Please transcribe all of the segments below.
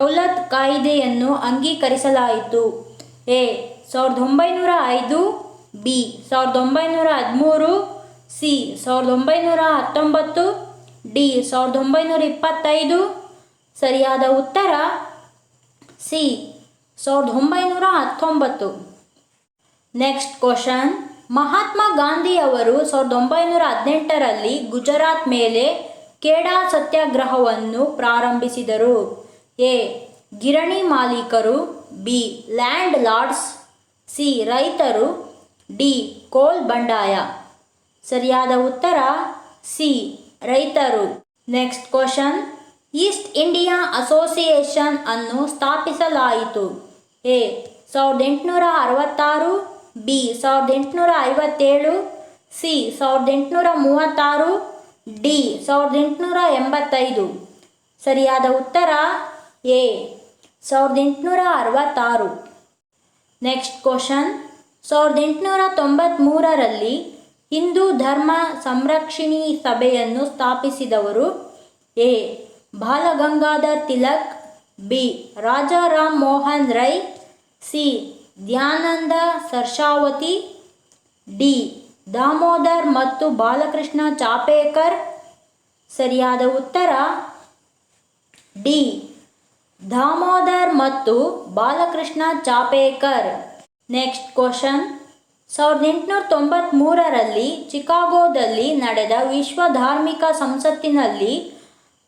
Daulat ಕಾಯಿದೆಯನ್ನು ಅಂಗೀಕರಿಸಲಾಯಿತು. A, ಸಾವಿರದ ಒಂಬೈನೂರ ಐದು, ಬಿ, ಸಾವಿರದ ಒಂಬೈನೂರ ಹದಿಮೂರು, ಸಿ, ಸಾವಿರದ ಒಂಬೈನೂರ ಹತ್ತೊಂಬತ್ತು, ಡಿ, ಸಾವಿರದ ಒಂಬೈನೂರ ಇಪ್ಪತ್ತೈದು. ಸರಿಯಾದ ಉತ್ತರ? ಸಿ, ಸಾವಿರದ ಒಂಬೈನೂರ ಹತ್ತೊಂಬತ್ತು. Next question. ಮಹಾತ್ಮ ಗಾಂಧಿ ಅವರು ಸಾವಿರದ ಒಂಬೈನೂರ ಹದಿನೆಂಟರಲ್ಲಿ ಗುಜರಾತ್ ಮೇಲೆ ಕೇಡಾ ಸತ್ಯಾಗ್ರಹವನ್ನು ಪ್ರಾರಂಭಿಸಿದರು. ಎ. ಗಿರಣಿ ಮಾಲೀಕರು, ಬಿ. Landlords, C. ರೈತರು, ಡಿ. ಕೋಲ್ ಬಂಡಾಯ. ಸರಿಯಾದ ಉತ್ತರ? ಸಿ. ರೈತರು. Next question. East India Association ಅನ್ನು ಸ್ಥಾಪಿಸಲಾಯಿತು. ಎ. ಸಾವಿರದ ಎಂಟುನೂರ ಅರವತ್ತಾರು, ಬಿ. ಸಾವಿರದ ಎಂಟುನೂರ ಐವತ್ತೇಳು, ಸಿ. ಸಾವಿರದ ಎಂಟುನೂರ ಮೂವತ್ತಾರು, ಡಿ. ಸಾವಿರದ ಎಂಟುನೂರ ಎಂಬತ್ತೈದು. ಸರಿಯಾದ ಉತ್ತರ? ಎ ಸಾವಿರದ ಎಂಟುನೂರ ಅರವತ್ತಾರು ನೆಕ್ಸ್ಟ್ ಕ್ವಶನ್ ಸಾವಿರದ ಎಂಟುನೂರ ತೊಂಬತ್ತ್ಮೂರರಲ್ಲಿ ಹಿಂದೂ ಧರ್ಮ ಸಂರಕ್ಷಿಣಿ ಸಭೆಯನ್ನು ಸ್ಥಾಪಿಸಿದವರು A, Balagangadhar Tilak, B Rajaram Mohan Roy, C, Dayananda Saraswati, D, Damodar ಮತ್ತು ಬಾಲಕೃಷ್ಣ ಚಾಪೇಕರ್. ಸರಿಯಾದ ಉತ್ತರ? ಡಿ ದಾಮೋದರ್ ಮತ್ತು ಬಾಲಕೃಷ್ಣ ಚಾಪೇಕರ್. Next question. ಸಾವಿರದ ಎಂಟುನೂರ ತೊಂಬತ್ತ್ಮೂರರಲ್ಲಿ ಚಿಕಾಗೋದಲ್ಲಿ ನಡೆದ ವಿಶ್ವ ಧಾರ್ಮಿಕ ಸಂಸತ್ತಿನಲ್ಲಿ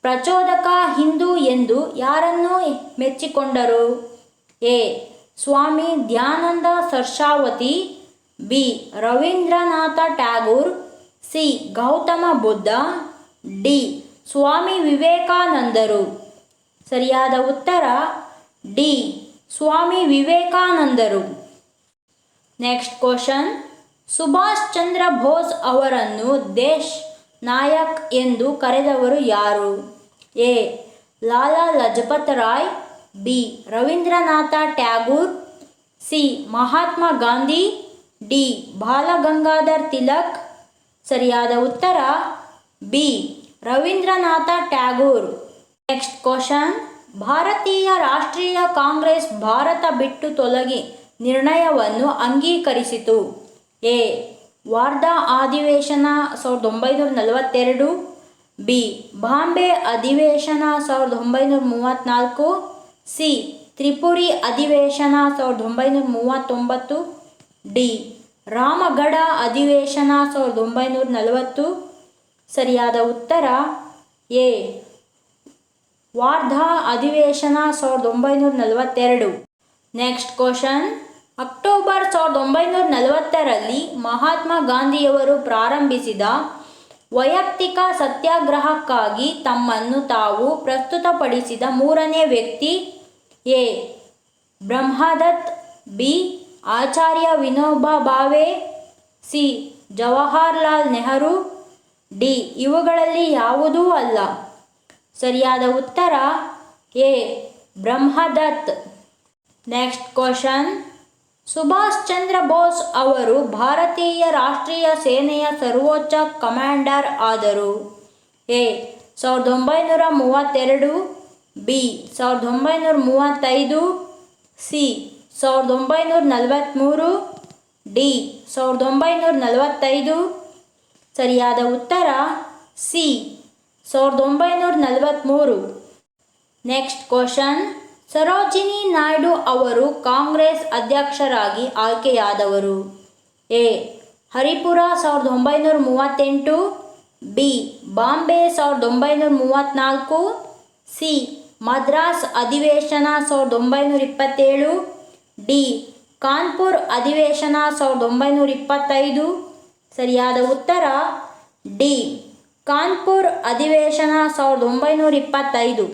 ಪ್ರಚೋದಕ ಹಿಂದೂ ಎಂದು ಯಾರನ್ನು ಮೆಚ್ಚಿಕೊಂಡರು? A. Swami Dayananda Saraswati, B. Rabindranath Tagore, C. Gautama Buddha, D. Swami ವಿವೇಕಾನಂದರು. ಸರಿಯಾದ ಉತ್ತರ, ಡಿ. ಸ್ವಾಮಿ ವಿವೇಕಾನಂದರು. Next question. ಸುಭಾಷ್ ಚಂದ್ರ ಬೋಸ್ ಅವರನ್ನು ದೇಶ್ ನಾಯಕ್ ಎಂದು ಕರೆದವರು ಯಾರು? A. Lala Lajpat Rai, B. Rabindranath Tagore, C. Mahatma Gandhi, D. Balagangadhar Tilak. ಸರಿಯಾದ ಉತ್ತರ, B. Rabindranath Tagore. Next question ಭಾರತೀಯ ರಾಷ್ಟ್ರೀಯ ಕಾಂಗ್ರೆಸ್ ಭಾರತ ಬಿಟ್ಟು ತೊಲಗಿ ನಿರ್ಣಯವನ್ನು ಅಂಗೀಕರಿಸಿತು. ಎ. ವಾರ್ಧಾ ಅಧಿವೇಶನ ಸಾವಿರದ ಒಂಬೈನೂರ ನಲವತ್ತೆರಡು. ಬಿ. ಬಾಂಬೆ ಅಧಿವೇಶನ ಸಾವಿರದ ಒಂಬೈನೂರ ಮೂವತ್ತ್ನಾಲ್ಕು. ಸಿ. ತ್ರಿಪುರಿ ಅಧಿವೇಶನ ಸಾವಿರದ ಒಂಬೈನೂರ ಮೂವತ್ತೊಂಬತ್ತು. ಡಿ. ರಾಮಗಢ ಅಧಿವೇಶನ ಸಾವಿರದ ಒಂಬೈನೂರ ನಲವತ್ತು. ಸರಿಯಾದ ಉತ್ತರ? ಎ. ವಾರ್ಧಾ ಅಧಿವೇಶನ ಸಾವಿರದ ಒಂಬೈನೂರ ನಲವತ್ತೆರಡು. ನೆಕ್ಸ್ಟ್ ಕ್ವಶನ್ ಅಕ್ಟೋಬರ್ ಸಾವಿರದ ಒಂಬೈನೂರ ನಲವತ್ತರಲ್ಲಿ ಮಹಾತ್ಮ ಗಾಂಧಿಯವರು ಪ್ರಾರಂಭಿಸಿದ ವೈಯಕ್ತಿಕ ಸತ್ಯಾಗ್ರಹಕ್ಕಾಗಿ ತಮ್ಮನ್ನು ತಾವು ಪ್ರಸ್ತುತಪಡಿಸಿದ ಮೂರನೇ ವ್ಯಕ್ತಿ A. Brahmadatt, B. Acharya Vinoba Bhave C. Jawaharlal Nehru, D. ಇವುಗಳಲ್ಲಿ ಯಾವುದೂ ಅಲ್ಲ. ಸರಿಯಾದ ಉತ್ತರ? A. Brahmadatt. Next question. Subhash Chandra Bose ಅವರು ಭಾರತೀಯ ರಾಷ್ಟ್ರೀಯ ಸೇನೆಯ ಸರ್ವೋಚ್ಚ ಕಮಾಂಡರ್ ಆದರು. ಎ. ಸಾವಿರದ ಒಂಬೈನೂರ ಮೂವತ್ತೆರಡು, ಬಿ. ಸಾವಿರದ ಒಂಬೈನೂರ ಮೂವತ್ತೈದು, ಸಿ. ಸಾವಿರದ ಒಂಬೈನೂರ ನಲವತ್ತ್ಮೂರು ಡಿ. ಸಾವಿರದ ಒಂಬೈನೂರ ನಲವತ್ತೈದು. ಸರಿಯಾದ ಉತ್ತರ? ಸಿ. ಸಾವಿರದ ಒಂಬೈನೂರ ನಲವತ್ತ್ಮೂರು ನೆಕ್ಸ್ಟ್ ಕ್ವಶನ್ ಸರೋಜಿನಿ ನಾಯ್ಡು ಅವರು ಕಾಂಗ್ರೆಸ್ ಅಧ್ಯಕ್ಷರಾಗಿ ಆಯ್ಕೆಯಾದವರು. ಎ. ಹರಿಪುರ, ಸಾವಿರದ ಒಂಬೈನೂರ ಮೂವತ್ತೆಂಟು. ಬಿ. ಬಾಂಬೆ, ಸಾವಿರದ ಒಂಬೈನೂರ ಮೂವತ್ತ್ನಾಲ್ಕು ಸಿ. ಮದ್ರಾಸ್ ಅಧಿವೇಶನ, ಸಾವಿರದ ಒಂಬೈನೂರ ಇಪ್ಪತ್ತೇಳು. ಡಿ. ಕಾನ್ಪುರ್ ಅಧಿವೇಶನ, ಸಾವಿರದ ಒಂಬೈನೂರ ಇಪ್ಪತ್ತೈದು. ಸರಿಯಾದ ಉತ್ತರ? ಡಿ. ಕಾನ್ಪುರ್ ಅಧಿವೇಶನ ಸಾವಿರದ ಒಂಬೈನೂರ ಇಪ್ಪತ್ತೈದು.